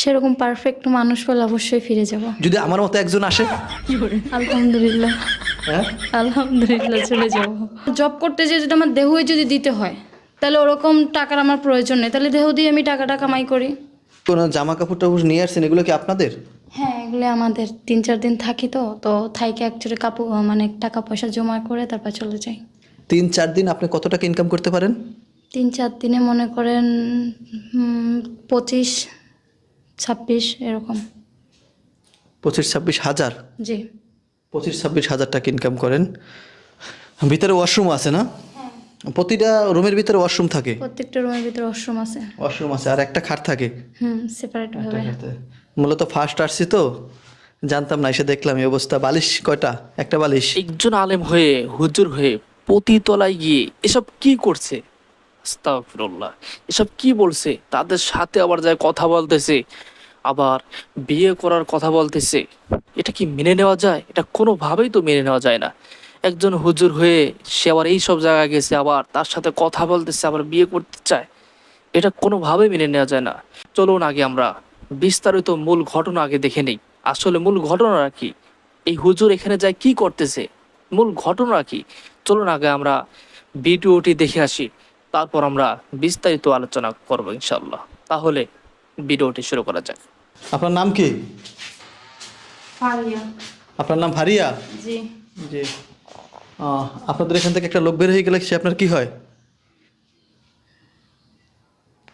সেরকম পারফেক্ট মানুষ পেলে অবশ্যই ফিরে যাব। যদি আমার মতো একজন আসে? আলহামদুলিল্লাহ। হ্যাঁ? আলহামদুলিল্লাহ চলে যাব। জব করতে যে যদি আমার দেহই যদি দিতে হয় তাহলে ওরকম টাকার আমার প্রয়োজন নেই। তাহলে দেহ দিয়ে আমি টাকাটা কামাই করি। কোনো জামা কাপড় টাপড় নিয়ে আসছেন এগুলো কি আপনাদের? হ্যাঁ এগুলো আমাদের তিন চার দিন থাকি তো তো থাইকে অ্যাকচুয়ালি কাপড় মানে টাকা পয়সা জমা করে তারপর চলে যাই। তিন চার দিন আপনি কত টাকা ইনকাম করতে পারেন? তিন চার দিনে মনে করেন পঁচিশ ছাব্বিশ এরকম। পঁচিশ ছাব্বিশ হাজার? জি। পঁচিশ ছাব্বিশ হাজার টাকা ইনকাম করেন। ভিতরে ওয়াশরুম আছে না? প্রতিটা রুমের ভিতরে ওয়াশরুম থাকে? প্রত্যেকটা রুমের ভিতরে ওয়াশরুম আছে। ওয়াশরুম আছে আর একটা খাট থাকে? হুম সেপারেট ভাবে। মূলত ফার্স্ট আসছি তো জানতাম না এসে দেখলাম এই অবস্থা। বালিশ কয়টা? একটা বালিশ। একজন আলেম হয়ে হুজুর হয়ে পতিতলায় গিয়ে এসব কি করছে? আস্তাগফিরুল্লাহ। এসব কি বলছে? তাদের সাথে আবার যায় কথা বলতেছে। আবার বিয়ে করার কথা বলতেছে। এটা কি মেনে নেওয়া যায়? এটা কোনোভাবেই তো মেনে নেওয়া যায় না। একজন হুজুর হয়ে সে আবার এই সব জায়গায় গেছে, আবার তার সাথে কথা বলতেছে, আবার বিয়ে করতে চায়। এটা কোনোভাবেই মেনে নেওয়া যায় না। চলুন আগে আমরা বিস্তারিত মূল ঘটনা আগে দেখে নেই। আসলে মূল ঘটনাটা কি? এই হুজুর এখানে যায় কি করতেছে? মূল ঘটনা কি? চলুন আগে আমরা ভিডিওটি দেখে আসি। তারপর আমরা বিস্তারিত আলোচনা করব ইনশাল্লাহ তাহলে ভিডিওটি শুরু করা যাক। আপনার নাম কি? আপনার নাম ভারিয়া জি। জি। আপনাদের এখান থেকে একটা লোক বের হয়ে গেলে সে আপনার কি হয়?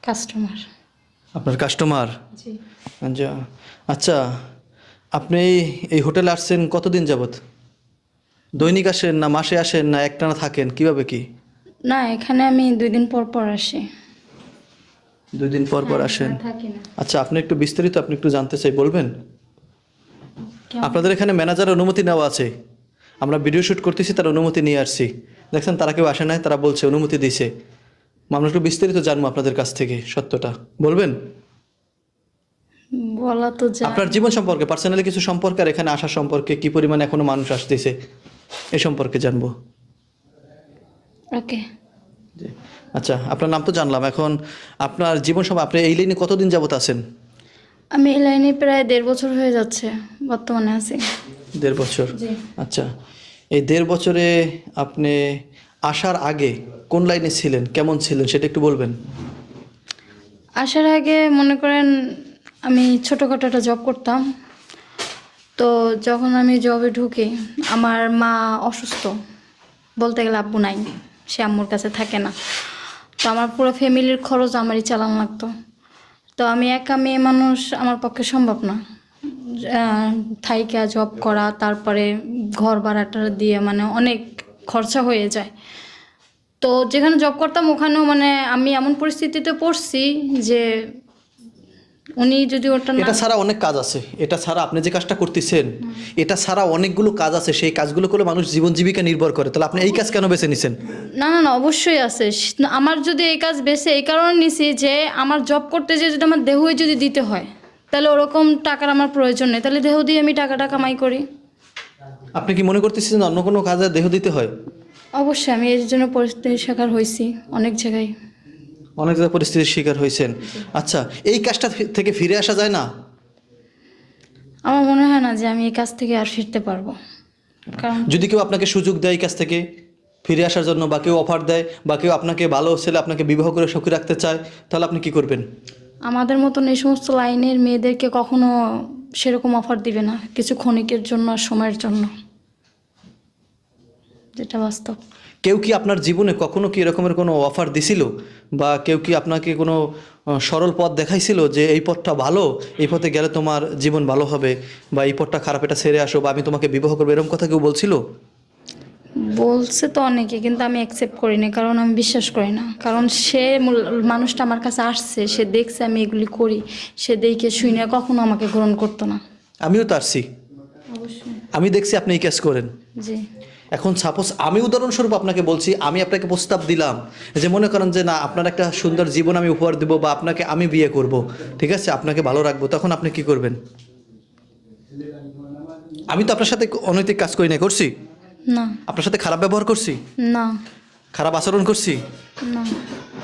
কাস্টমার। আপনার কাস্টমার? জি। আচ্ছা আচ্ছা আপনি এই হোটেলে আসছেন কতদিন যাবত দৈনিক আসেন না মাসে আসেন না একটানা থাকেন? কীভাবে কি? না এখানে আমি দুই দিন পর পর আসি। দুই দিন পর পর আসেন? থাকি না। আচ্ছা আপনি একটু বিস্তারিত আপনি একটু জানতে চাই বলবেন? আপনাদের এখানে ম্যানেজারের অনুমতি নেওয়া আছে। আমরা ভিডিও শ্যুট করতেছি তার অনুমতি নিয়ে আসছি। দেখছেন তারা কেউ আসে নাই তারা বলছে অনুমতি দিয়েছে। আমরা একটু বিস্তারিত জানব আপনাদের কাছ থেকে সত্যটা। বলবেন? বলা তো আপনার জীবন সম্পর্কে পার্সোনালি কিছু সম্পর্কে আর এখানে আসা সম্পর্কে কি পরিমাণে এখনও মানুষ আসতেছে এ সম্পর্কে জানব। ওকে। জি। আচ্ছা আপনার নাম তো জানলাম। এখন আপনার জীবন সম্পর্কে আপনি এই লাইনে কতদিন যাবত আছেন? আমি এই লাইনে প্রায় দেড় বছর হয়ে যাচ্ছে বর্তমানে আছি। দেড় বছর? আচ্ছা এই দেড় বছরে আপনি আসার আগে কোন লাইনে ছিলেন? কেমন ছিলেন? সেটা একটু বলবেন। আসার আগে মনে করেন আমি ছোটোখাটো একটা জব করতাম। তো যখন আমি জবে ঢুকি আমার মা অসুস্থ বলতে গেলে আব্বু নাই। সে আম্মুর কাছে থাকে না। তো আমার পুরো ফ্যামিলির খরচ আমারই চালান লাগতো। তো আমি একা মেয়ে মানুষ আমার পক্ষে সম্ভব না। থাইকা জব করা, তারপরে ঘর ভাড়াটা দিয়ে মানে অনেক খরচা হয়ে যায়। তো যেখানে জব করতাম ওখানেও মানে আমি এমন পরিস্থিতিতে পড়ছি যে উনি যদি ওটা এটা ছাড়া অনেক কাজ আছে। এটা ছাড়া আপনি যে কাজটা করতেছেন এটা ছাড়া অনেকগুলো কাজ আছে। সেই কাজগুলো করে মানুষ জীবন জীবিকা নির্ভর করে। তাহলে আপনি এই কাজ কেন বেছে নিছেন? না না না অবশ্যই আছে। আমার যদি এই কাজ বেছে এই কারণে নিছি যে আমার জব করতে যে যদি আমার দেহই যদি দিতে হয় তাহলে ওরকম টাকার আমার প্রয়োজন নেই। তাহলে দেহ দিয়ে আমি টাকাটা কামাই করি। আপনি কি মনে করতেছেন অন্য কোনো কাজে দেহ দিতে হয়? অবশ্যই আমি এর জন্য পরিস্থিতির শিকার হয়েছি অনেক জায়গায়। অনেক পরিস্থিতির শিকার হয়েছেন। আচ্ছা এই কাজটা থেকে ফিরে আসা যায় না? আমার মনে হয় না যে আমি এই কাজ থেকে আর ফিরতে পারব। কারণ যদি কেউ আপনাকে সুযোগ দেয় এই কাজ থেকে ফিরে আসার জন্য বা কেউ অফার দেয় বা কেউ আপনাকে ভালো ছেলে আপনাকে বিবাহ করে সুখী রাখতে চায় তাহলে আপনি কি করবেন? আমাদের মতন এই সমস্ত লাইনের মেয়েদেরকে কখনো সেরকম অফার দিবে না কিছু ক্ষণিকের জন্য আর সময়ের জন্য। যেটা বাস্তব। কেউ কি আপনার জীবনে কখনো কি এরকমের কোনো অফার দিছিল? বা কেউ কি আপনাকে কোনো সরল পথ দেখাইছিল যে এই পথটা ভালো এই পথে গেলে তোমার জীবন ভালো হবে বা এই পথটা খারাপ এটা সেরে আসো বা আমি তোমাকে বিবাহ করব এরকম কথা কেউ বলছিল? বলছে তো অনেকে কিন্তু আমি অ্যাকসেপ্ট করি করিনি কারণ আমি বিশ্বাস করি না। কারণ সে মানুষটা আমার কাছে আসছে সে দেখছে আমি এগুলি করি সে দেখে শুই না কখনো আমাকে গ্রহণ করতো না। আমিও তো আসছি। অবশ্যই। আমি দেখছি আপনি এই কাজ করেন। জি। এখন সাপোজ আমি উদাহরণস্বরূপ আপনাকে বলছি আমি আপনাকে প্রস্তাব দিলাম যে মনে করেন যে না আপনার একটা সুন্দর জীবন আমি উপহার দেবো বা আপনাকে আমি বিয়ে করব ঠিক আছে? আপনাকে ভালো রাখব তখন আপনি কি করবেন? আমি তো আপনার সাথে অনৈতিক কাজ করি না করছি? না। আপনার সাথে খারাপ ব্যবহার করছি? না। খারাপ আচরণ করছি? না।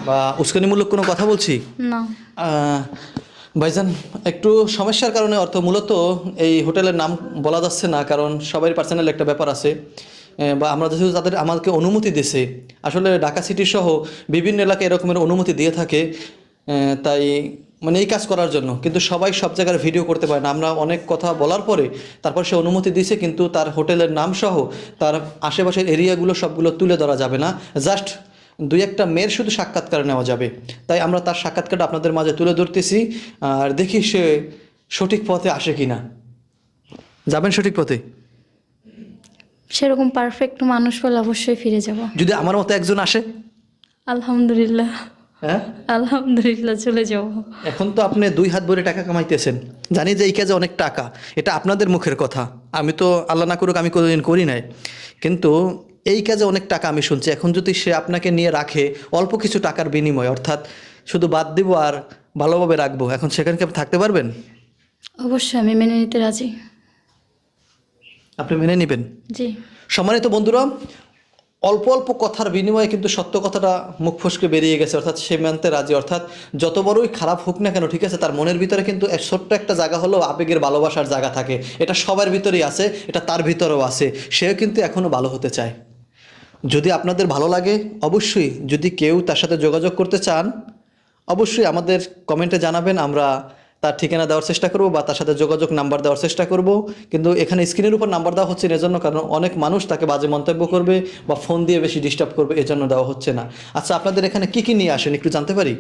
বা উস্কানিমূলক কোনো কথা বলছি? না। ভাইজান একটু সমস্যার কারণে অর্থ মূলত এই হোটেলের নাম বলা যাচ্ছে না কারণ সবাই পার্সোনাল একটা ব্যাপার আছে। বা আমরা যেহেতু তাদের আমাদেরকে অনুমতি দিছে, আসলে ঢাকা সিটি সহ বিভিন্ন এলাকায় এরকমের অনুমতি দিয়ে থাকে তাই মানে এই কাজ করার জন্য। কিন্তু সবাই সব জায়গায় ভিডিও করতে পারে না। আমরা অনেক কথা বলার পরে তারপর সে অনুমতি দিয়েছে কিন্তু তার হোটেলের নাম সহ তার আশেপাশের এরিয়াগুলো সবগুলো তুলে ধরা যাবে না। জাস্ট দুই একটা মেয়ের শুধু সাক্ষাৎকার নেওয়া যাবে। তাই আমরা তার সাক্ষাৎকারটা আপনাদের মাঝে তুলে ধরতেছি, আর দেখি সে সঠিক পথে আসে কি না যাবেন সঠিক পথে? সেরকম পারফেক্ট মানুষ হলে অবশ্যই ফিরে যাব। যদি আমার মতো একজন আসে? আলহামদুলিল্লাহ। হ্যাঁ? আলহামদুলিল্লাহ চলে যাব। এখন তো আপনি দুই হাত ভরে টাকা কামাইতেছেন। জানি যে এই কাজে অনেক টাকা। এটা আপনাদের মুখের কথা। আমি তো আল্লাহ না করুক আমি কোনোদিন করি নাই। কিন্তু এই কাজে অনেক টাকা আমি শুনছি। এখন যদি সে আপনাকে নিয়ে রাখে অল্প কিছু টাকার বিনিময় অর্থাৎ শুধু বাদ দিব আর ভালোভাবে রাখব এখন সেখানে কি আপনি থাকতে পারবেন? অবশ্যই আমি মেনে নিতে রাজি। আপনি মেনে নেবেন। জি। সম্মানিত বন্ধুরা অল্প অল্প কথার বিনিময়ে কিন্তু সত্য কথাটা মুখ ফসকে বেরিয়ে গেছে অর্থাৎ সে মানতে রাজি। অর্থাৎ যত বড়ই খারাপ হোক না কেন ঠিক আছে তার মনের ভিতরে কিন্তু এক ছোট্ট একটা জায়গা হলো আবেগের ভালোবাসার জায়গা থাকে। এটা সবার ভিতরেই আছে এটা তার ভিতরেও আছে সেও কিন্তু এখনও ভালো হতে চায়। যদি আপনাদের ভালো লাগে অবশ্যই যদি কেউ তার সাথে যোগাযোগ করতে চান অবশ্যই আমাদের কমেন্টে জানাবেন আমরা তার ঠিকানা দেওয়ার চেষ্টা করব বা তার সাথে যোগাযোগ নাম্বার দেওয়ার চেষ্টা করব। কিন্তু এখানে স্ক্রিনের উপর নাম্বার দেওয়া হচ্ছে এজন্য কারণ অনেক মানুষ তাকে বাজে মন্তব্য করবে বা ফোন দিয়ে বেশি ডিস্টার্ব করবে এজন্য দেওয়া হচ্ছে না। আচ্ছা আপনাদের এখানে কি কি নিয়ে আসেন একটু জানতে পারি?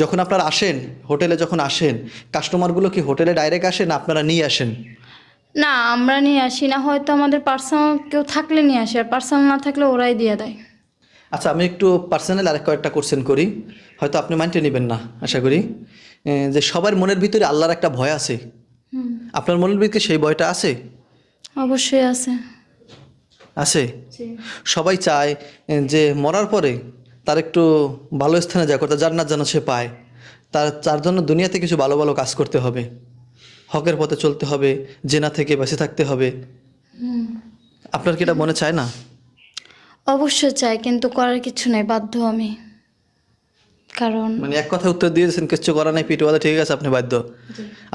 যখন আপনারা আসেন হোটেলে যখন আসেন কাস্টমারগুলো কি হোটেলে ডাইরেক্ট আসেন আপনারা নিয়ে আসেন? না আমরা নিয়ে আসি না হয়তো আমাদের পার্সোনাল কেউ থাকলে নিয়ে আসি আর পার্সোনাল না থাকলে ওরাই দিয়ে দেয়। আচ্ছা আমি একটু পার্সোনাল আরেক কয়েকটা কোশ্চেন করি। হয়তো আপনি মাইন্ডে নেবেন না আশা করি। যে সবার মনের ভিতরে আল্লাহর একটা ভয় আছে। আপনার মনের ভিতরে সেই ভয়টা আছে? অবশ্যই আছে। আছে? সবাই চায় যে মরার পরে তার একটু ভালো স্থানে যা করতে জান্নাত যেন সে পায়। তার তার জন্য দুনিয়াতে কিছু ভালো ভালো কাজ করতে হবে। হকের পথে চলতে হবে জেনা থেকে বেঁচে থাকতে হবে। আপনার কি এটা মনে চায় না? অবশ্যই চাই কিন্তু করার কিছু নেই বাধ্য আমি। কারণ মানে এক কথা উত্তর দিয়েছেন কিছু করা নাই পিটওয়ালা ঠিক আছে আপনি বাধ্য।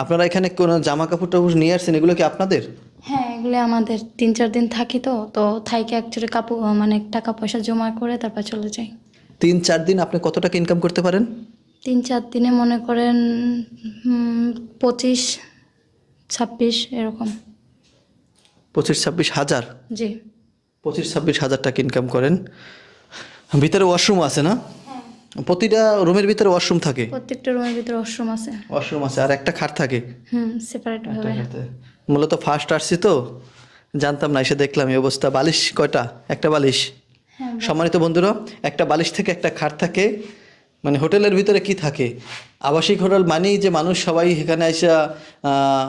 আপনারা এখানে কোনো জামা কাপড় টাপড় নিয়ে আসছেন এগুলো কি আপনাদের? হ্যাঁ এগুলো আমাদের তিন চার দিন থাকি তো তো থাইকে অ্যাকচুয়ালি কাপড় মানে টাকা পয়সা জমা করে তারপর চলে যাই। তিন চার দিন আপনি কত টাকা ইনকাম করতে পারেন? তিন চার দিনে মনে করেন পঁচিশ ছাব্বিশ এরকম। পঁচিশ ছাব্বিশ হাজার? জি। পঁচিশ ছাব্বিশ হাজার টাকা ইনকাম করেন। ভিতরে ওয়াশরুম আছে না? প্রতিটা রুমের ভিতরে ওয়াশরুম থাকে? প্রত্যেকটা রুমের ভিতরে ওয়াশরুম আছে। ওয়াশরুম আছে আর একটা খাট থাকে? হুম সেপারেট ভাবে। মূলত ফার্স্ট আসছি তো? জানতাম না এসে দেখলাম এই অবস্থা। বালিশ কয়টা? একটা বালিশ। হ্যাঁ সম্মানিত বন্ধুরা একটা বালিশ থেকে একটা খাট থাকে। মানে হোটেলের ভিতরে কি থাকে? আবাসিক হোটেল মানেই যে মানুষ সবাই এখানে এসে আহ,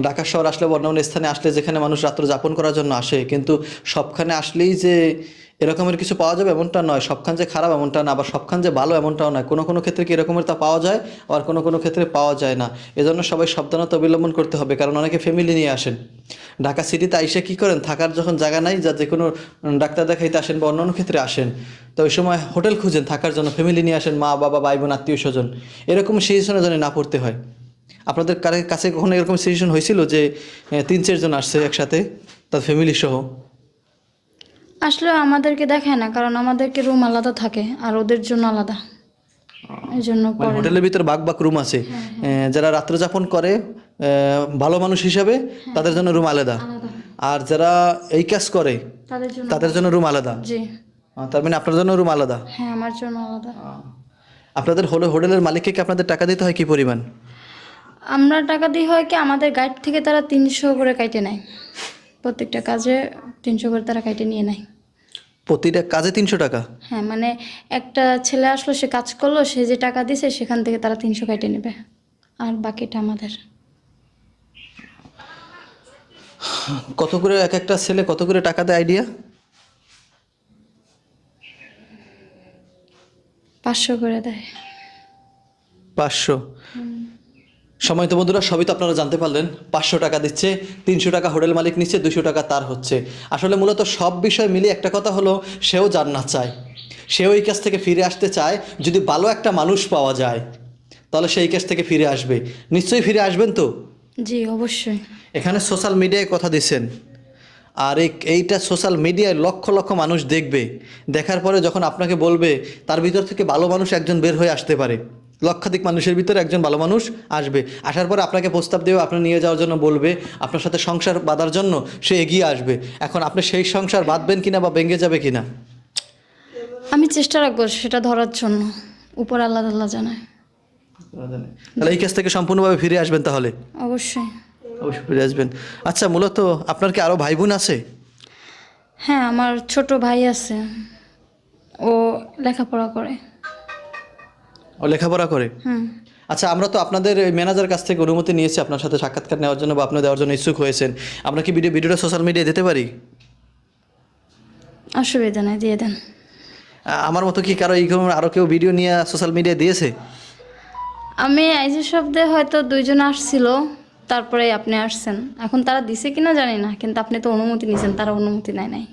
ঢাকা শহর আসলে বা অন্যান্য স্থানে আসলে যেখানে মানুষ রাত্র যাপন করার জন্য আসে। কিন্তু সবখানে আসলেই যে এরকমের কিছু পাওয়া যাবে এমনটা নয়। সবখান যে খারাপ এমনটা না, আবার সবখান যে ভালো এমনটাও নয়। কোনো কোনো ক্ষেত্রে কি এরকমের তা পাওয়া যায়? আবার কোনো কোনো ক্ষেত্রে পাওয়া যায় না। এজন্য সবাই সাবধানতা অবলম্বন করতে হবে, কারণ অনেকে ফ্যামিলি নিয়ে আসেন। ঢাকা সিটিতে আইসে কি করেন? থাকার যখন জায়গা নাই, যা যে কোনো ডাক্তার দেখাইতে আসেন বা অন্যান্য ক্ষেত্রে আসেন। তো ওই সময় হোটেল খুঁজেন, থাকার জন্য ফ্যামিলি নিয়ে আসেন, মা, বাবা ভাই বোন আত্মীয়, স্বজন। এরকম সিচুয়েশনে যেন না পড়তে হয়। আপনাদের কাছে কখনো এরকম সিচুয়েশন হয়েছিল যে তিন চারজন আসছে একসাথে, তার ফ্যামিলি সহ? আসলে আমাদেরকে দেখায় না কারণ আমাদেরকে রুম আলাদা থাকে আর ওদের জন্য আলাদা। এই জন্য মানে হোটেলের ভিতরে বাক বাক রুম আছে। যারা রাত্র যাপন করে ভালো মানুষ হিসাবে তাদের জন্য রুম আলাদা। আলাদা। আর যারা এই কাজ করে তাদের জন্য রুম আলাদা। জি। তার মানে আপনার জন্য রুম আলাদা? হ্যাঁ আমার জন্য আলাদা। আপনাদের হলে হোটেলের মালিককে কি আপনাদের টাকা দিতে হয় কি পরিমাণ? আমরা টাকা দিই হয় কি আমাদের গাইড থেকে তারা তিনশো করে কাইটে নেয়। প্রত্যেকটা কাজে তিনশো করে তারা কাইটে নিয়ে নেয়। প্রতিটা কাজে তিনশো টাকা? হ্যাঁ মানে একটা ছেলে আসলো সে কাজ করল সে যে টাকা দিছে সেখান থেকে তারা তিনশো কাইটে নেবে। আর বাকিটা আমাদের। কত করে এক একটা ছেলে কত করে টাকা দেয় আইডিয়া পাঁচশো করে দেয়। পাঁচশো। সময় তো বন্ধুরা সবই তো আপনারা জানতে পারলেন পাঁচশো টাকা দিচ্ছে তিনশো টাকা হোটেল মালিক নিচ্ছে দুশো টাকা তার হচ্ছে। আসলে মূলত সব বিষয় মিলিয়ে একটা কথা হলো সেও জান্নাত চায়। সেও এই কাছ থেকে ফিরে আসতে চায় যদি ভালো একটা মানুষ পাওয়া যায় তাহলে সেই কেস থেকে ফিরে আসবে। নিশ্চয়ই ফিরে আসবেন তো? জি অবশ্যই। এখানে সোশ্যাল মিডিয়ায় কথা দিচ্ছেন। আর এই এইটা সোশ্যাল মিডিয়ায় লক্ষ লক্ষ মানুষ দেখবে। দেখার পরে যখন আপনাকে বলবে তার ভিতর থেকে ভালো মানুষ একজন বের হয়ে আসতে পারে। লক্ষাধিক মানুষের ভিতরে একজন ভালো মানুষ আসবে। আসার পর আপনাকে প্রস্তাব দেবে আপনার নিয়ে যাওয়ার জন্য বলবে আপনার সাথে সংসার বাঁধার জন্য সে এগিয়ে আসবে। এখন আপনি সেই সংসার বাঁধবেন কিনা বা ভেঙে যাবে কিনা? আমি চেষ্টা রাখব সেটা ধরার জন্য। উপর আল্লাহ আল্লাহ জানায়। তাহলে এই কেস থেকে সম্পূর্ণভাবে ফিরে আসবেন তাহলে? অবশ্যই। অবশ্যই ফিরে আসবেন। আচ্ছা মূলত আপনার কি আরও ভাই বোন আছে? হ্যাঁ আমার ছোট ভাই আছে। ও লেখাপড়া করে। ও লেখাপড়া করে? হুম। আচ্ছা আমরা তো আপনাদের ম্যানেজার কাছ থেকে অনুমতি নিয়েছি আপনার সাথে সাক্ষাৎকার নেওয়ার জন্য বা আপনি দেওয়ার জন্য ইচ্ছুক হয়েছেন। আমরা কি ভিডিও ভিডিওটা সোশ্যাল মিডিয়ায় দিতে পারি? অসুবিধা নেই দিয়ে দেন। আমার মতো কি কারও এই আরও কেউ ভিডিও নিয়ে সোশ্যাল মিডিয়ায় দিয়েছে? আমি আইজি শব্দে হয়তো দুইজন আসছিল তারপরে আপনি আসছেন। এখন তারা দিছে কিনা জানি না কিন্তু আপনি তো অনুমতি নিয়েছেন তারা অনুমতি নেয় নাই।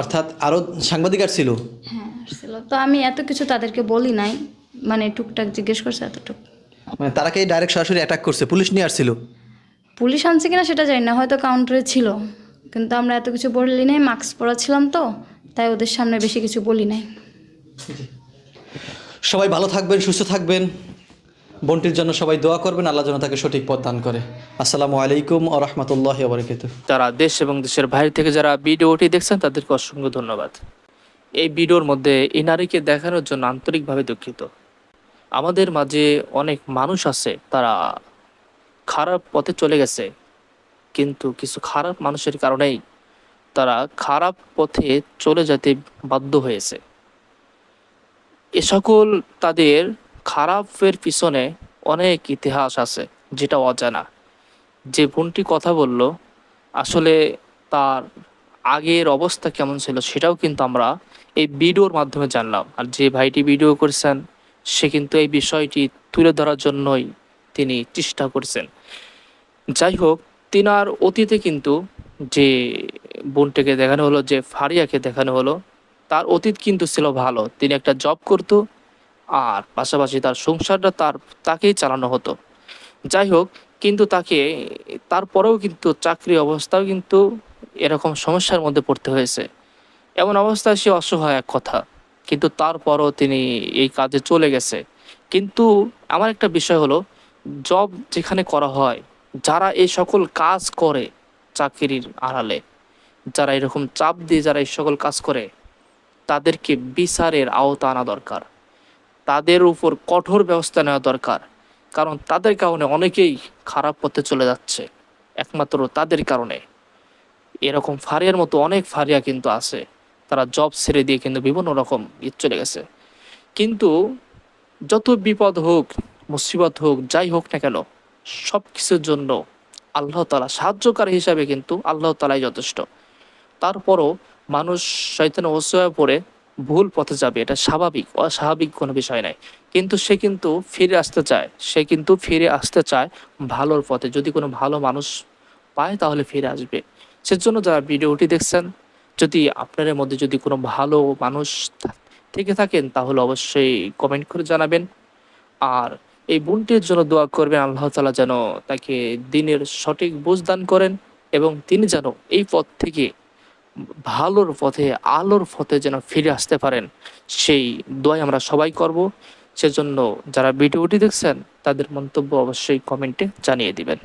অর্থাৎ আরও সাংবাদিক ছিল হ্যাঁ আসছিল। তো আমি এত কিছু তাদেরকে বলি নাই। মানে টুকটাক জিজ্ঞেস করছে এতটুক। মানে তারা কি ডাইরেক্ট সরাসরি অ্যাটাক করছে? পুলিশ নিয়ে আসছিল? পুলিশ আনছে কিনা সেটা জানি না হয়তো কাউন্টারে ছিল। কিন্তু আমরা এত কিছু বলি নাই মাস্ক পরা ছিলাম তো তাই ওদের সামনে বেশি কিছু বলি নাই। সবাই ভালো থাকবেন সুস্থ থাকবেন। বোনটির জন্য সবাই দোয়া করবেন আল্লাহ যেন তাকে সঠিক পথ দান করে। আসসালামু আলাইকুম ও রহমতুল্লাহ বরকত তারা দেশ এবং দেশের বাইরে থেকে যারা ভিডিওটি দেখছেন তাদেরকে অসংখ্য ধন্যবাদ। এই ভিডিওর মধ্যে এই নারীকে দেখানোর জন্য আন্তরিকভাবে দুঃখিত। আমাদের মাঝে অনেক মানুষ আছে, তারা খারাপ পথে চলে গেছে। কিন্তু কিছু খারাপ মানুষের কারণেই তারা খারাপ পথে চলে যেতে বাধ্য হয়েছে। এ সকল তাদের খারাপের পিছনে অনেক ইতিহাস আছে, যেটা অজানা। যে বোনটি কথা বলল, আসলে তার আগের অবস্থা কেমন ছিল সেটাও কিন্তু আমরা এই ভিডিওর মাধ্যমে জানলাম। আর যে ভাইটি ভিডিও করেছেন সে কিন্তু এই বিষয়টি তুলে ধরার জন্যই তিনি চেষ্টা করছেন। যাই হোক, তিনার অতীতে কিন্তু যে বোনটাকে দেখানো হলো, যে ফারিয়াকে দেখানো হলো, তার অতীত কিন্তু ছিল ভালো। তিনি একটা জব করতো, আর পাশাপাশি তার সংসারটা তার, তাকেই চালানো হতো। যাই হোক, কিন্তু তাকে, তারপরেও কিন্তু চাকরি অবস্থাও কিন্তু এরকম সমস্যার মধ্যে পড়তে হয়েছে। এমন অবস্থায় সে অসহায় এক কথা। কিন্তু তারপরও তিনি এই কাজে চলে গেছে। কিন্তু আমার একটা বিষয় হলো জব যেখানে করা হয়, যারা এই সকল কাজ করে চাকরির আড়ালে, যারা এরকম চাপ দিয়ে যারা এই সকল কাজ করে, তাদেরকে বিচারের আওতা আনা দরকার। তাদের উপর কঠোর ব্যবস্থা নেওয়া দরকার। কারণ তাদের কারণে অনেকেই খারাপ পথে চলে যাচ্ছে, একমাত্র তাদের কারণে। এরকম ফারিয়ার মতো অনেক ফারিয়া কিন্তু আছে। তারা জব ছেড়ে দিয়ে কিন্তু বিভিন্ন রকম ঈদ চলে গেছে। কিন্তু যত বিপদ হোক, মুসিবত হোক, যাই হোক না কেন সব কিছুর জন্য আল্লাহ তালা সাহায্যকারী হিসাবে কিন্তু আল্লাহ তালাই যথেষ্ট। তারপরও মানুষ শয়তানে অসহায় পড়ে, ভুল পথে যাবে, এটা স্বাভাবিক, অস্বাভাবিক কোনো বিষয় নাই কিন্তু সে কিন্তু ফিরে আসতে চায়, সে কিন্তু ফিরে আসতে চায় ভালোর পথে। যদি কোনো ভালো মানুষ পায় তাহলে ফিরে আসবে। সেজন্য যারা ভিডিওটি দেখছেন যদি আপনাদের মধ্যে যদি কোনো ভালো মানুষ থেকে থাকেন, তাহলে অবশ্যই কমেন্ট করে জানাবেন। আর এই বোনটির জন্য দোয়া করবেন, আল্লাহ তালা যেন তাকে দিনের সঠিক বুঝ দান করেন এবং তিনি যেন এই পথ থেকে ভালোর পথে, আলোর পথে যেন ফিরে আসতে পারেন। সেই দোয়াই আমরা সবাই করব। সেজন্য যারা ভিডিওটি দেখছেন, তাদের মন্তব্য অবশ্যই কমেন্টে জানিয়ে দিবেন।